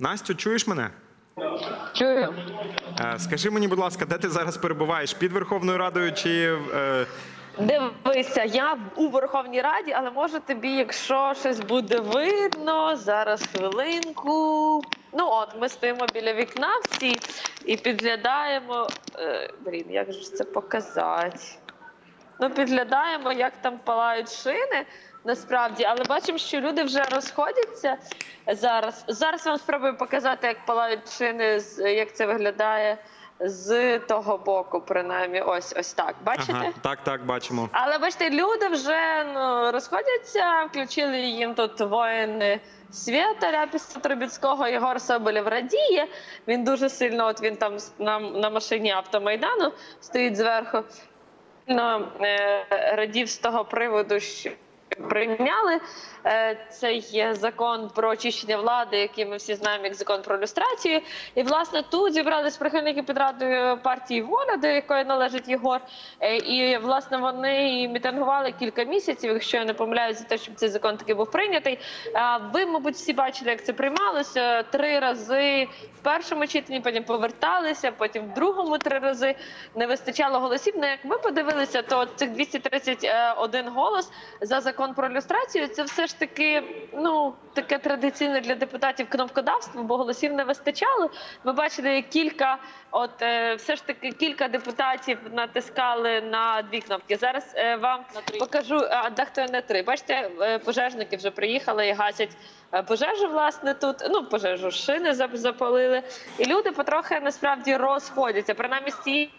Настю, чуєш мене? Чую. Е, Скажи мені, будь ласка, де ти зараз перебуваєш? Під Верховною Радою чи е, Дивися, я у Верховній Раді, але може тобі, якщо щось буде видно, зараз хвилинку. Ну от, ми стоїмо біля вікна всі і підглядаємо. Е, блін, як же це показати? Ну, підглядаємо, як там палають шини. Насправді, але бачимо, що люди вже розходяться зараз. Зараз вам спробую показати, як палають шини, як це виглядає з того боку, принаймні. Ось ось так. Бачите? ага, так, так, бачимо. Але бачите, люди вже ну, розходяться, включили їм тут воїни свята Ляпіса Трубіцького, Єгор Соболєв радіє. Він дуже сильно, от він там на, на машині автомайдану стоїть зверху. Е, радів з того приводу, що прийняли е, цей е, закон про очищення влади, який ми всі знаємо як закон про люстрацію. І власне тут зібрались прихильники під радою партії Воля, до якої належить Єгор. Е, І власне вони і мітингували кілька місяців, якщо я не помиляюсь, за те, щоб цей закон таки був прийнятий. Ви, мабуть, всі бачили, як це приймалося три рази в першому читанні, потім поверталися, потім в другому три рази не вистачало голосів. Ну, як ми подивилися, то цих 231 голос за закон про люстрацію це все ж таки ну таке традиційне для депутатів кнопкодавство, бо голосів не вистачало. Ми бачили як кілька, от е, все ж таки кілька депутатів натискали на дві кнопки. Зараз е, вам покажу, а дехто не три. Бачите, е, пожежники вже приїхали і гасять пожежу, власне, тут. Ну, пожежу шини запалили. І люди потрохи насправді розходяться. Принаймні з цієї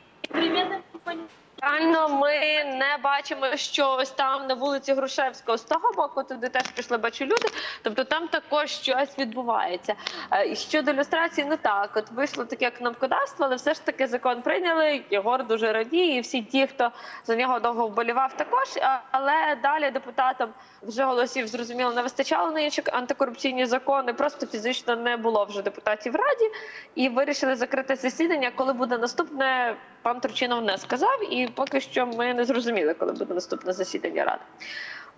Реально ми не бачимо, що ось там на вулиці Грушевського з того боку туди теж пішли, бачу люди. Тобто там також щось відбувається. Е, І щодо ілюстрації, ну так, от вийшло таке кнопкодавство, але все ж таки закон прийняли. Єгор дуже радіє. І всі ті, хто за нього довго вболівав, також. Але далі депутатам вже голосів зрозуміло не вистачало на інші антикорупційні закони. Просто фізично не було вже депутатів в раді і вирішили закрити засідання. Коли буде наступне, пан Турчинов не сказав, і поки що ми не зрозуміли, коли буде наступне засідання ради.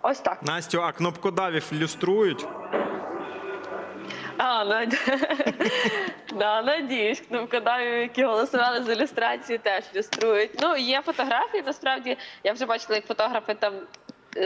Ось так. Настю, а кнопкодавів люструють? А, над... да, надіюсь, кнопкодавів, які голосували за ілюстрації, теж люструють. Ну, є фотографії, насправді, я вже бачила, як фотографи там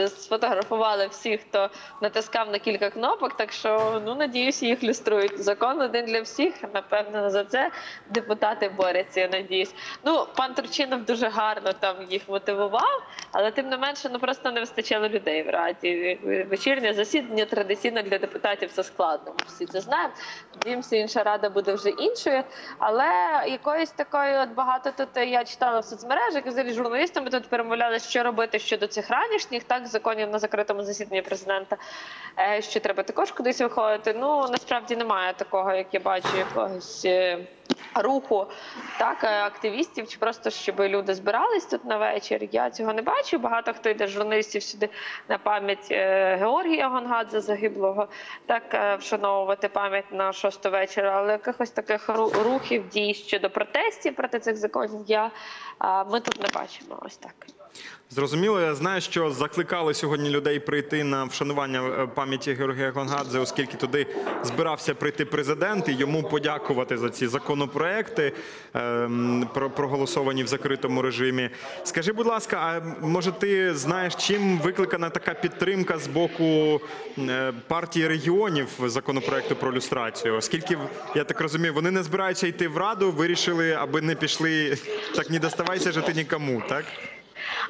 сфотографували всіх, хто натискав на кілька кнопок, так що, ну, надіюсь, їх люструють. Закон один для всіх, напевно, за це депутати борються, я надіюсь. Ну, пан Турчинов дуже гарно там їх мотивував, але тим не менше, ну, просто не вистачало людей в Раді. Вечірнє засідання традиційно для депутатів це складно. Ми всі це знаємо. Надіємося, інша рада буде вже іншою. Але якоїсь такої, от багато тут я читала в соцмережах, взагалі журналістами тут перемовляли, що робити щодо цих ранішніх так законів на закритому засіданні президента. е, Що треба також кудись виходити. Ну насправді немає такого, як я бачу, якогось. е, Руху так е, активістів, чи просто щоб люди збирались тут на вечір. Я цього не бачу. Багато хто йде журналістів сюди на пам'ять Георгія Гонгадзе загиблого, так вшановувати пам'ять на шосту вечора. Але якихось таких ру- рухів дій щодо протестів проти цих законів я ми тут не бачимо. Ось так. Зрозуміло, я знаю, що закликали сьогодні людей прийти на вшанування е, пам'яті Георгія Гонгадзе, оскільки туди збирався прийти президент і йому подякувати за ці законопроекти, ем, про- проголосовані в закритому режимі. Скажи, будь ласка, а може ти знаєш, чим викликана така підтримка з боку е, партії регіонів законопроекту про люстрацію? Оскільки я так розумію, вони не збираються йти в раду, вирішили, аби не пішли так, не доставайся жити нікому, так?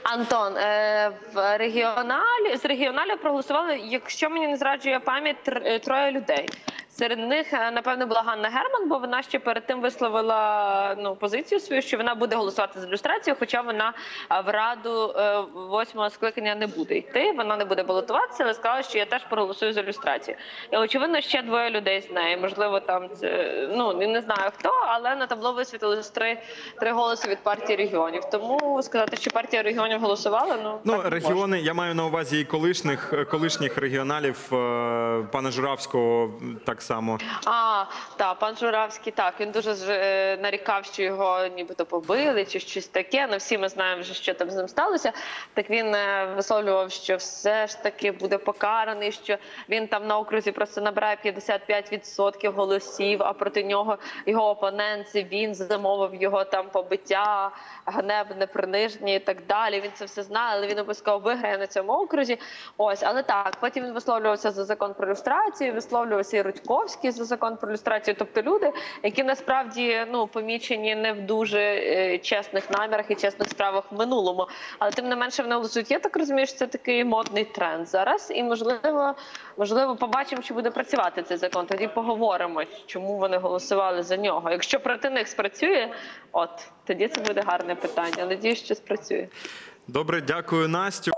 Антон, е, в регіоналі з регіоналів проголосували, якщо мені не зраджує пам'ять, е, троє людей. Серед них, е, напевно, була Ганна Герман, бо вона ще перед тим висловила ну позицію свою, що вона буде голосувати за ілюстрацію, хоча вона е, в раду е, восьмого скликання не буде йти. Вона не буде балотуватися, але сказала, що я теж проголосую за ілюстрацію. І очевидно, ще двоє людей з неї. Можливо, там це ну не знаю хто, але на табло висвітилось три, три голоси від партії регіонів. Тому сказати, що партія регіонів голосувала, ну Ну, так не можна. регіони, я маю на увазі і колишніх, колишніх регіоналів пана Журавського, так само. А, так, пан Журавський, так, він дуже ж, е, нарікав, що його нібито побили чи щось таке. Ну всі ми знаємо вже, що там з ним сталося. Так він е, висловлював, що все ж таки буде покараний, що він там на окрузі просто набирає 55% голосів, а проти нього його опонент він замовив його там побиття, ганебне, приниження і так далі. Він це все знає, але він обов'язково виграє на цьому окрузі. Ось, але так, потім він висловлювався за закон про люстрацію, висловлювався і Рудьковський за закон про люстрацію. Тобто люди, які насправді ну помічені не в дуже е, чесних намірах і чесних справах в минулому, але тим не менше вони лежуть. Я так розумію, що це такий модний тренд зараз, і можливо, можливо, побачимо, чи буде працювати цей закон. Тоді поговоримо, чому вони голосували за нього. Якщо проти них спрацює, от тоді це буде гарне питання. Надіюсь, що спрацює. Добре, дякую, Настю.